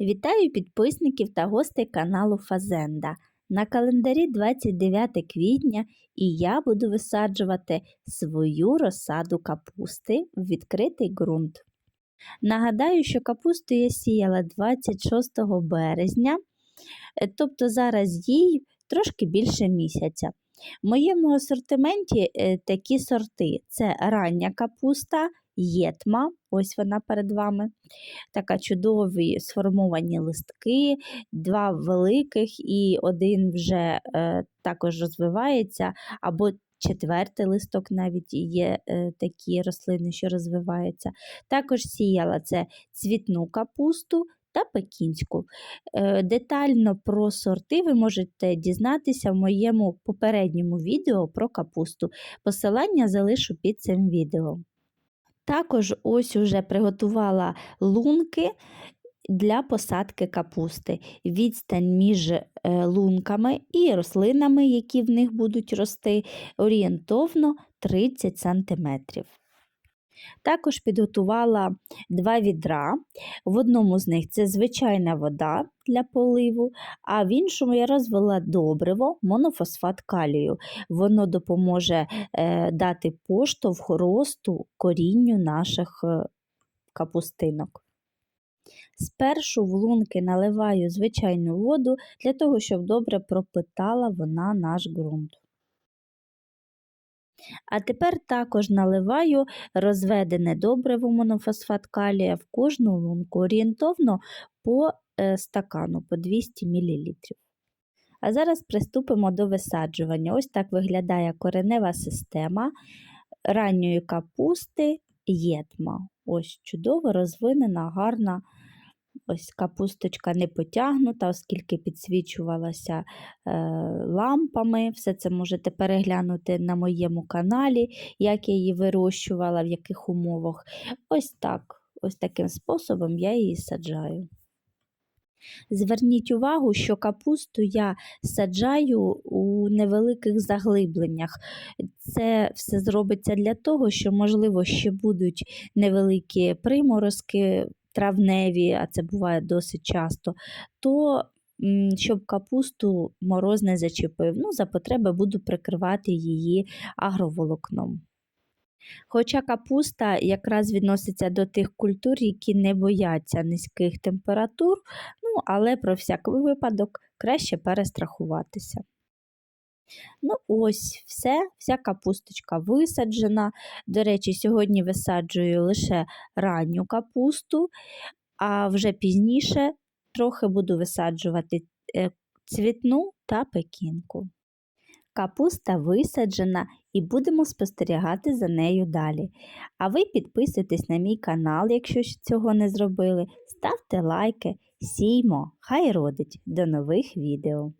Вітаю підписників та гостей каналу Фазенда. На календарі 29 квітня і я буду висаджувати свою розсаду капусти в відкритий ґрунт. Нагадаю, що капусту я сіяла 26 березня, е, тобто зараз їй трошки більше місяця. В моєму асортименті е, такі сорти: це рання капуста, єтма, ось вона перед вами. Така чудові сформовані листки, два великих і один вже е, також розвивається, або четвертий листок навіть є е, такі рослини, що розвиваються. Також сіяла це цвітну капусту. Та пекінську. Е, Детально про сорти ви можете дізнатися в моєму попередньому відео про капусту. Посилання залишу під цим відео. Також ось уже приготувала лунки для посадки капусти. Відстань між е, лунками і рослинами, які в них будуть рости, орієнтовно 30 см. Також підготувала два відра. В одному з них це звичайна вода для поливу, а в іншому я розвела добриво, монофосфат калію. Воно допоможе е, дати поштовх росту корінню наших е, капустинок. Спершу в лунки наливаю звичайну воду для того, щоб добре пропитала вона наш ґрунт. А тепер також наливаю розведене добриво монофосфат калія в кожну лунку орієнтовно по е, стакану по 200 мл. А зараз приступимо до висаджування. Ось так виглядає коренева система ранньої капусти єтма. Ось чудово розвинена, гарна. Ось капусточка не потягнута, оскільки підсвічувалася е, лампами. Все це можете переглянути на моєму каналі, як я її вирощувала, в яких умовах. Ось так, ось таким способом я її саджаю. Зверніть увагу, що капусту я саджаю у невеликих заглибленнях. Це все зробиться для того, що, можливо, ще будуть невеликі приморозки травневі, а це буває досить часто, то щоб капусту мороз не зачепив. Ну, За потреби буду прикривати її агроволокном. Хоча капуста якраз відноситься до тих культур, які не бояться низьких температур, ну, але про всяк випадок краще перестрахуватися. Ну, ось все, вся капусточка висаджена. До речі, сьогодні висаджую лише ранню капусту, а вже пізніше трохи буду висаджувати е, цвітну та пекінку. Капуста висаджена і будемо спостерігати за нею далі. А ви підписуйтесь на мій канал, якщо цього не зробили. Ставте лайки, сіймо, хай родить. До нових відео!